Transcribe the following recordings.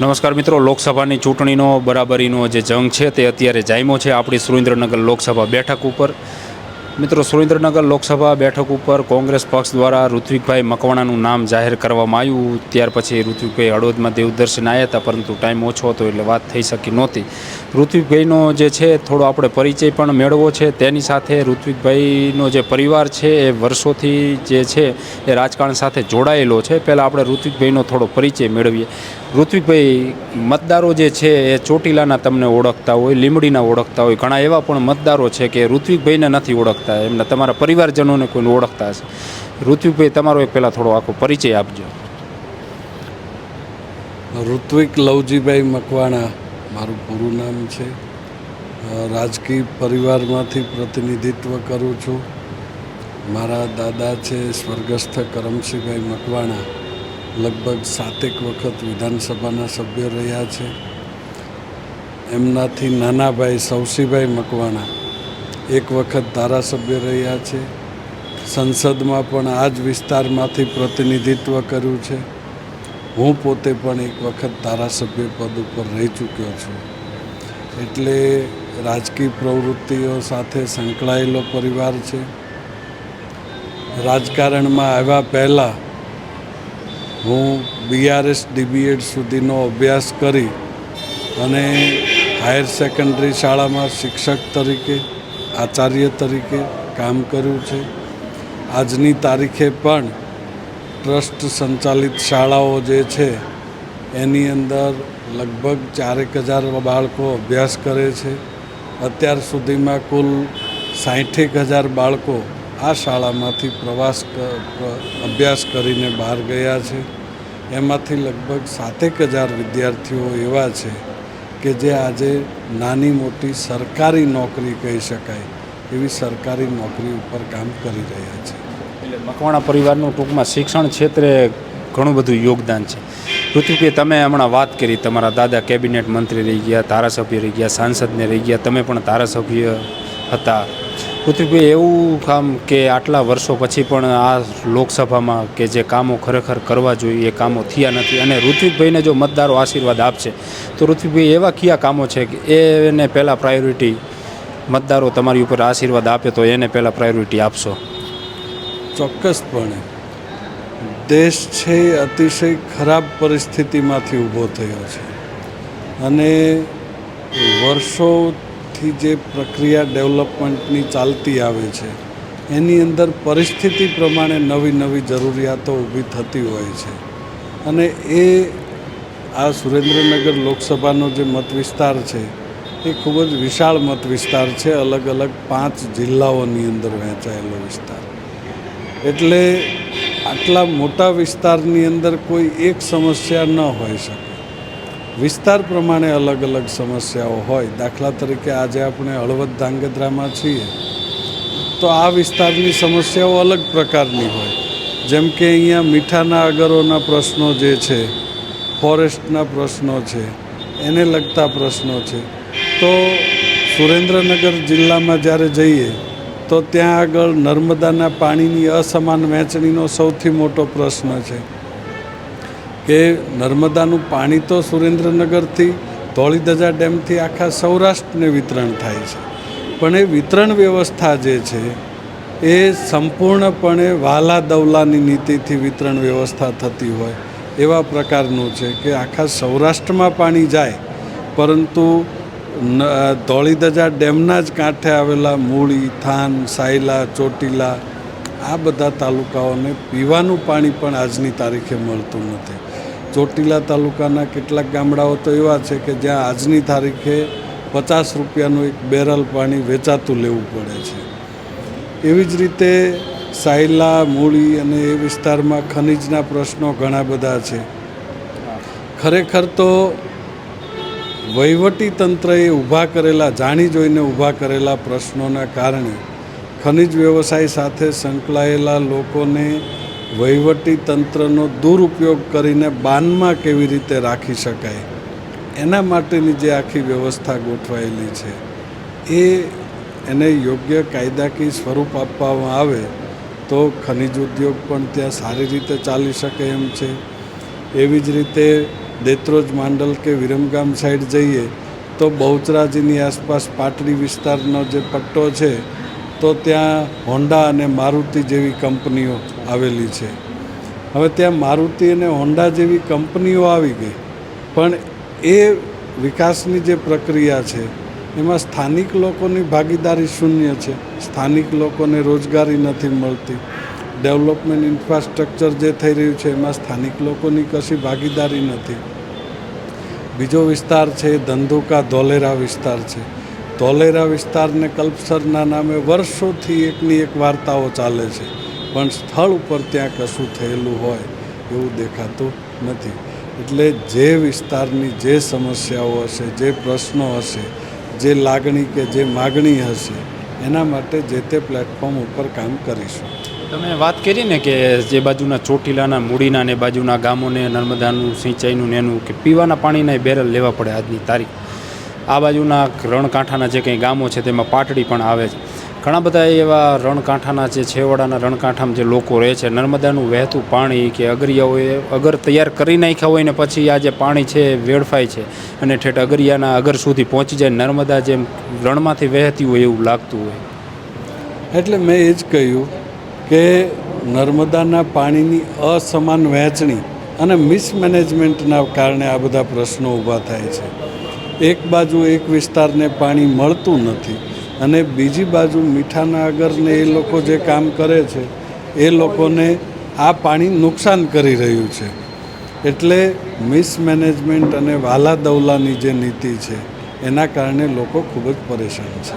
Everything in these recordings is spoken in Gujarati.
નમસ્કાર મિત્રો, લોકસભાની ચૂંટણીનો બરાબરીનો જે જંગ છે તે અત્યારે જાયમો છે આપણી સુરેન્દ્રનગર લોકસભા બેઠક ઉપર. મિત્રો, સુરેન્દ્રનગર લોકસભા બેઠક ઉપર કોંગ્રેસ પક્ષ દ્વારા ઋત્વિકભાઈ મકવાણાનું નામ જાહેર કરવામાં આવ્યું. ત્યાર પછી ઋત્વિકભાઈ હળવદમાં દેવદર્શન આવ્યા હતા, પરંતુ ટાઈમ ઓછો હતો એટલે વાત થઈ શકી નહોતી. ઋત્વિકભાઈનો જે છે, થોડો આપણે પરિચય પણ મેળવવો છે. તેની સાથે ઋત્વિકભાઈનો જે પરિવાર છે એ વર્ષોથી જે છે એ રાજકારણ સાથે જોડાયેલો છે. પહેલાં આપણે ઋત્વિકભાઈનો થોડો પરિચય મેળવીએ. ઋત્વિકભાઈ, મતદારો જે છે એ ચોટીલાના તમને ઓળખતા હોય લીમડીના ઓળખતા હોય, ઘણા એવા પણ મતદારો છે કે ઋત્વિકભાઈને નથી ઓળખતા. એમના તમારા પરિવારજનોને કોઈને ઓળખતા હશે. ઋત્વિકભાઈ, તમારો એક પહેલાં થોડો આખો પરિચય આપજો. ઋત્વિક લવજીભાઈ મકવાણા, મારું પૂરું નામ છે. રાજકીય પરિવારમાંથી પ્રતિનિધિત્વ કરું છું. મારા દાદા છે સ્વર્ગસ્થ કરમસિંહભાઈ મકવાણા. લગભગ સાતેક વખત વિધાનસભાના સભ્ય રહ્યા છે. એમનાથી નાનાભાઈ સવસીભાઈ મકવાણા એક વખત ધારાસભ્ય રહ્યા છે. સંસદમાં પણ આ જ વિસ્તારમાંથી પ્રતિનિધિત્વ કર્યું છે. હું પોતે પણ એક વખત ધારાસભ્ય પદ ઉપર રહી ચૂક્યો છું. એટલે રાજકીય પ્રવૃત્તિઓ સાથે સંકળાયેલો પરિવાર છે. રાજકારણમાં આવ્યા પહેલાં હું બીઆરએસ ડીબીએડ સુધીનો અભ્યાસ કરી અને હાયર સેકન્ડરી શાળામાં શિક્ષક તરીકે, આચાર્ય તરીકે કામ કર્યું છે. આજની તારીખે પણ ટ્રસ્ટ સંચાલિત શાળાઓ જે છે, એની અંદર લગભગ ચારેક હજાર બાળકો અભ્યાસ કરે છે. અત્યાર સુધીમાં કુલ સાઠેક હજાર બાળકો આ શાળામાંથી પ્રવાસ અભ્યાસ કરીને બહાર ગયા છે. એમાંથી લગભગ સાતેક હજાર વિદ્યાર્થીઓ એવા છે કે જે આજે નાની મોટી સરકારી નોકરી કહી શકાય એવી સરકારી નોકરી ઉપર કામ કરી રહ્યા છે. એટલે મકવાણા પરિવારનું ટૂંકમાં શિક્ષણ ક્ષેત્રે ઘણું બધું યોગદાન છે. ઋત્વિકભાઈ તમે હમણાં વાત કરી, તમારા દાદા કેબિનેટ મંત્રી રહી ગયા, ધારાસભ્ય રહી ગયા, સાંસદને રહી ગયા, તમે પણ ધારાસભ્ય હતા. ઋત્વિકભાઈ એવું કામ કે આટલા વર્ષો પછી પણ આ લોકસભામાં કે જે કામો ખરેખર કરવા જોઈએ, એ કામો થયા નથી. અને ઋત્વિકભાઈને જો મતદારો આશીર્વાદ આપશે, તો ઋત્વિકભાઈ, એવા કયા કામો છે કે એને પહેલાં પ્રાયોરિટી મતદારો તમારી ઉપર આશીર્વાદ આપે તો એને પહેલાં પ્રાયોરિટી આપશો? ચોક્કસપણે. દેશ છે અતિશય ખરાબ પરિસ્થિતિમાંથી ઊભો થયો છે. અને વર્ષોથી જે પ્રક્રિયા ડેવલપમેન્ટની ચાલતી આવે છે, એની અંદર પરિસ્થિતિ પ્રમાણે નવી નવી જરૂરિયાતો ઊભી થતી હોય છે. અને એ આ સુરેન્દ્રનગર લોકસભાનો જે મત વિસ્તાર છે, એ ખૂબ જ વિશાળ મત વિસ્તાર છે, અલગ અલગ પાંચ જિલ્લાઓની અંદર વહેંચાયેલો વિસ્તાર. એટલે આટલા મોટા વિસ્તારની અંદર કોઈ એક સમસ્યા ન હોઈ શકે. વિસ્તાર પ્રમાણે અલગ અલગ સમસ્યાઓ હોય. દાખલા તરીકે આજે આપણે હળવદ ધાંગધ્રામાં છીએ, તો આ વિસ્તારની સમસ્યાઓ અલગ પ્રકારની હોય. જેમ કે અહીંયા મીઠાના અગરોના પ્રશ્નો જે છે, ફોરેસ્ટના પ્રશ્નો છે, એને લગતા પ્રશ્નો છે. તો સુરેન્દ્રનગર જિલ્લામાં જ્યારે જઈએ, તો ત્યાં આગળ નર્મદાના પાણીની અસમાન વહેંચણીનો સૌથી મોટો પ્રશ્ન છે. કે નર્મદાનું પાણી તો સુરેન્દ્રનગરથી ધોળીધજા ડેમથી આખા સૌરાષ્ટ્રને વિતરણ થાય છે. પણ એ વિતરણ વ્યવસ્થા જે છે, એ સંપૂર્ણપણે વાલા દવલાની નીતિથી વિતરણ વ્યવસ્થા થતી હોય એવા પ્રકારનું છે કે આખા સૌરાષ્ટ્રમાં પાણી જાય, પરંતુ ધોળીધજા ડેમના જ કાંઠે આવેલા મૂળી, થાન, સાયલા, ચોટીલા આ બધા તાલુકાઓને પીવાનું પાણી પણ આજની તારીખે મળતું નથી. ચોટીલા તાલુકાના કેટલાક ગામડાઓ તો એવા છે કે જ્યાં આજની તારીખે પચાસ રૂપિયાનું એક બેરલ પાણી વેચાતું લેવું પડે છે. એવી જ રીતે સાયલા, મૂળી અને એ વિસ્તારમાં ખનિજના પ્રશ્નો ઘણા બધા છે. ખરેખર તો વહીવટી તંત્રએ ઊભા કરેલા, જાણી જોઈને ઊભા કરેલા પ્રશ્નોના કારણે ખનિજ વ્યવસાય સાથે સંકળાયેલા લોકોને વહીવટી તંત્રનો દુરુપયોગ કરીને બાનમાં કેવી રીતે રાખી શકાય, એના માટેની જે આખી વ્યવસ્થા ગોઠવાયેલી છે, એ એને યોગ્ય કાયદાકીય સ્વરૂપ આપવામાં આવે તો ખનિજ ઉદ્યોગ પણ ત્યાં સારી રીતે ચાલી શકે એમ છે. એવી જ રીતે દેત્રોજ માંડલ કે વિરમગામ સાઈડ જઈએ તો બહુચરાજીની આસપાસ પાટડી વિસ્તારનો જે પટ્ટો છે, તો ત્યાં હોન્ડા અને મારુતિ જેવી કંપનીઓ આવેલી છે. હવે ત્યાં મારુતિ અને હોન્ડા જેવી કંપનીઓ આવી ગઈ. પણ એ વિકાસની જે પ્રક્રિયા છે, એમાં સ્થાનિક લોકોની ભાગીદારી શૂન્ય છે. સ્થાનિક લોકોને રોજગારી નથી મળતી. ડેવલપમેન્ટ ઇન્ફ્રાસ્ટ્રક્ચર જે થઈ રહ્યું છે, એમાં સ્થાનિક લોકોની કશી ભાગીદારી નથી. બીજો વિસ્તાર છે, ધંધુકા ધોલેરા વિસ્તાર છે. ધોલેરા વિસ્તારને કલ્પસરના નામે વર્ષોથી એકની એક વાર્તાઓ ચાલે છે. પણ સ્થળ ઉપર ત્યાં કશું થયેલું હોય એવું દેખાતું નથી. એટલે જે વિસ્તારની જે સમસ્યાઓ હશે, જે પ્રશ્નો હશે, જે લાગણી કે જે માગણી હશે, એના માટે જે તે પ્લેટફોર્મ ઉપર કામ કરીશું. તમે વાત કરી ને કે જે બાજુના ચોટીલાના, મૂડીના ને બાજુના ગામોને, નર્મદાનું, સિંચાઈનું ને એનું, કે પીવાના પાણીના બેરલ લેવા પડે આજની તારીખ. આ બાજુના રણકાંઠાના જે કંઈ ગામો છે તેમાં પાટડી પણ આવે છે. ઘણા બધા એવા રણકાંઠાના જે છેવાડાના રણકાંઠામાં જે લોકો રહે છે, નર્મદાનું વહેતું પાણી કે અગરિયાઓએ અગર તૈયાર કરી નાખ્યા હોય ને પછી આ જે પાણી છે વેડફાય છે અને ઠેઠ અગરિયાના અગર સુધી પહોંચી જાય, નર્મદા જેમ રણમાંથી વહેતી હોય એવું લાગતું હોય. એટલે મેં એ જ કહ્યું કે નર્મદાના પાણીની અસમાન વહેંચણી અને મિસમેનેજમેન્ટના કારણે આ બધા પ્રશ્નો ઊભા થાય છે. એક બાજુ એક વિસ્તારને પાણી મળતું નથી અને બીજી બાજુ મીઠાના આગરને એ લોકો જે કામ કરે છે, એ લોકોને આ પાણી નુકસાન કરી રહ્યું છે. એટલે મિસમેનેજમેન્ટ અને વાલા દવલાની જે નીતિ છે, એના કારણે લોકો ખૂબ જ પરેશાન છે.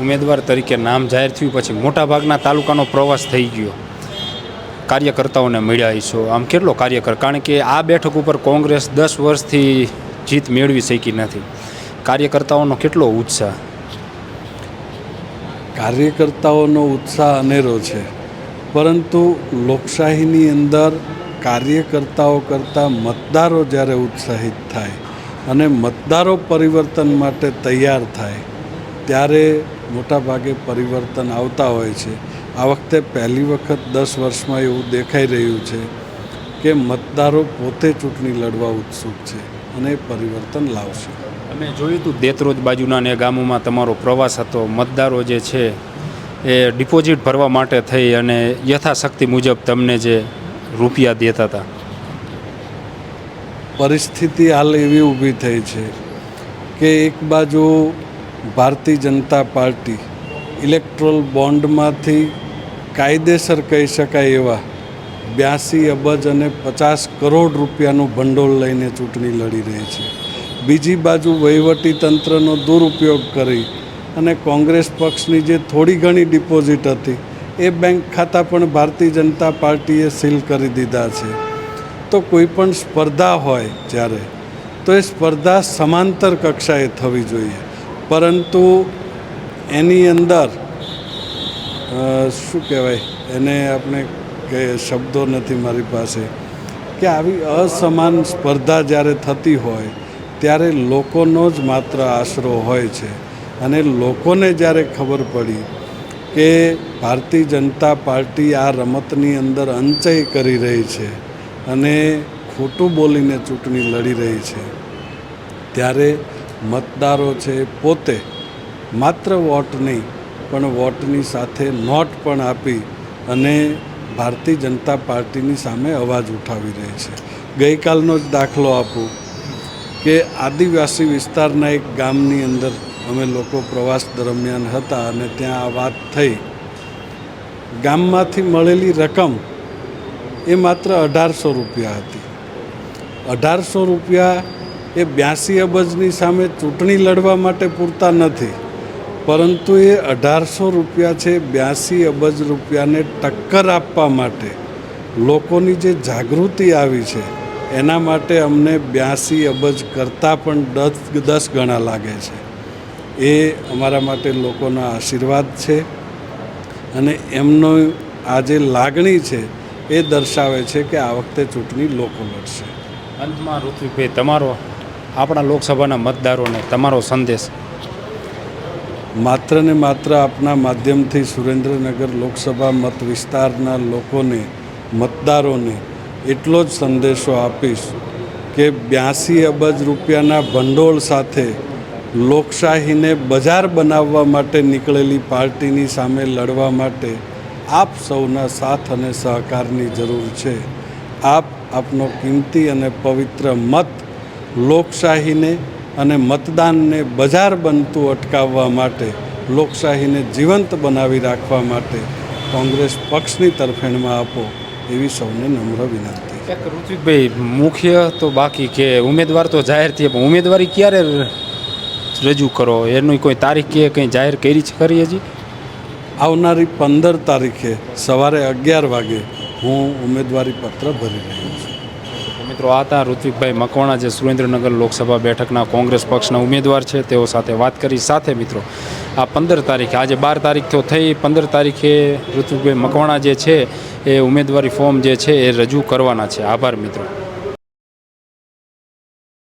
ઉમેદવાર તરીકે નામ જાહેર થયું, પછી મોટાભાગના તાલુકાનો પ્રવાસ થઈ ગયો. કાર્યકર્તાઓને મળ્યા છો આમ કેટલો કાર્યકર? કારણ કે આ બેઠક ઉપર કોંગ્રેસ દસ વર્ષથી જીત મેળવી શકી નથી. કાર્યકર્તાઓનો કેટલો ઉત્સાહ? કાર્યકર્તાઓનો ઉત્સાહ અનેરો છે. પરંતુ લોકશાહીની અંદર કાર્યકર્તાઓ કરતાં મતદારો જ્યારે ઉત્સાહિત થાય અને મતદારો પરિવર્તન માટે તૈયાર થાય, ત્યારે મોટાભાગે પરિવર્તન આવતા હોય છે. આ વખતે પહેલી વખત દસ વર્ષમાં એવું દેખાઈ રહ્યું છે કે મતદારો પોતે ચૂંટણી લડવા ઉત્સુક છે અને પરિવર્તન લાવશે. અમે જોયું હતું દેતરોજ બાજુના ને ગામોમાં તમારો પ્રવાસ હતો. મતદારો જે છે એ ડિપોઝિટ ભરવા માટે થઈ અને યથાશક્તિ મુજબ તમને જે રૂપિયા દેતા હતા. પરિસ્થિતિ હાલ એવી ઊભી થઈ છે કે એક બાજુ ભારતીય જનતા પાર્ટી ઇલેક્ટ્રોલ બોન્ડમાંથી કાયદેસર કહી શકાય એવા બ્યાસી અબજ અને પચાસ કરોડ રૂપિયાનું ભંડોળ લઈને ચૂંટણી લડી રહી છે. બીજી બાજુ વહીવટી તંત્રનો દુરુપયોગ કરી અને કોંગ્રેસ પક્ષની જે થોડી ઘણી ડિપોઝિટ હતી, એ બેંક ખાતા પણ ભારતીય જનતા પાર્ટીએ સીલ કરી દીધા છે. તો કોઈ પણ સ્પર્ધા હોય જ્યારે, તો એ સ્પર્ધા સમાંતર કક્ષાએ થવી જોઈએ. પરંતુ એની અંદર શું કહેવાય, એને આપણે કે શબ્દો નથી મારી પાસે, કે આવી અસમાન સ્પર્ધા જ્યારે થતી હોય ત્યારે લોકોનો જ માત્ર આશરો હોય છે. અને લોકોને જ્યારે ખબર પડી કે ભારતીય જનતા પાર્ટી આ રમતની અંદર અંચય કરી રહી છે અને ખોટું બોલીને ચૂંટણી લડી રહી છે, ત્યારે મતદારો છે પોતે માત્ર વોટ નહીં, પણ વોટની સાથે નોટ પણ આપી અને ભારતીય જનતા પાર્ટીની સામે અવાજ ઉઠાવી રહી છે. ગઈકાલનો જ દાખલો આપું. કે આદિવાસી વિસ્તારના એક ગામની અંદર અમે લોકો પ્રવાસ દરમિયાન હતા અને ત્યાં આ વાત થઈ. ગામમાંથી મળેલી રકમ એ માત્ર અઢારસો રૂપિયા હતી. અઢારસો રૂપિયા એ બ્યાસી અબજની સામે ચૂંટણી લડવા માટે પૂરતા નથી, પરંતુ એ અઢારસો રૂપિયા છે બ્યાસી અબજ રૂપિયાને ટક્કર આપવા માટે લોકોની જે જાગૃતિ આવી છે એના માટે અમને બ્યાસી અબજ કરતાં પણ દસ દસ ગણા લાગે છે. એ અમારા માટે લોકોના આશીર્વાદ છે અને એમનો આ જે લાગણી છે એ દર્શાવે છે કે આ વખતે ચૂંટણી લોકો લડશે. અંતમાં ઋત્વિકભાઈ તમારો આપણા લોકસભાના મતદારોને તમારો સંદેશ. માત્ર ને માત્ર આપના માધ્યમથી સુરેન્દ્રનગર લોકસભા મત વિસ્તારના લોકોને મતદારોને એટલો જ સંદેશો આપીશ કે બ્યાસી અબજ રૂપિયાના ભંડોળ સાથે લોકશાહીને બજાર બનાવવા માટે નીકળેલી પાર્ટીની સામે લડવા માટે આપ સૌના સાથ અને સહકારની જરૂર છે. આપ આપનો કિંમતી અને પવિત્ર મત લોકશાહીને અને મતદાનને બજાર બનતું અટકાવવા માટે, લોકશાહીને જીવંત બનાવી રાખવા માટે કોંગ્રેસ પક્ષની તરફેણમાં આપો. એવી સૌને નમ્ર વિનંતી. ઋત્વિકભાઈ મુખ્ય તો બાકી કે ઉમેદવાર તો જાહેર થયા પણ ઉમેદવારી ક્યારે રજૂ કરો? એની કોઈ તારીખ કે કંઈ જાહેર કરી છે ખરી હજી? આવનારી પંદર તારીખે સવારે અગિયાર વાગે હું ઉમેદવારી પત્ર ભરી રહ્યો મિત્રો, આ હતા ઋત્વિકભાઈ મકવાણા જે સુરેન્દ્રનગર લોકસભા બેઠકના કોંગ્રેસ પક્ષના ઉમેદવાર છે. તેઓ સાથે વાત કરી. સાથે મિત્રો, આ પંદર તારીખે, આજે બાર તારીખ તો થઈ, પંદર તારીખે ઋત્વિકભાઈ મકવાણા જે છે, એ ઉમેદવારી ફોર્મ જે છે, એ રજૂ કરવાના છે. આભાર મિત્રો.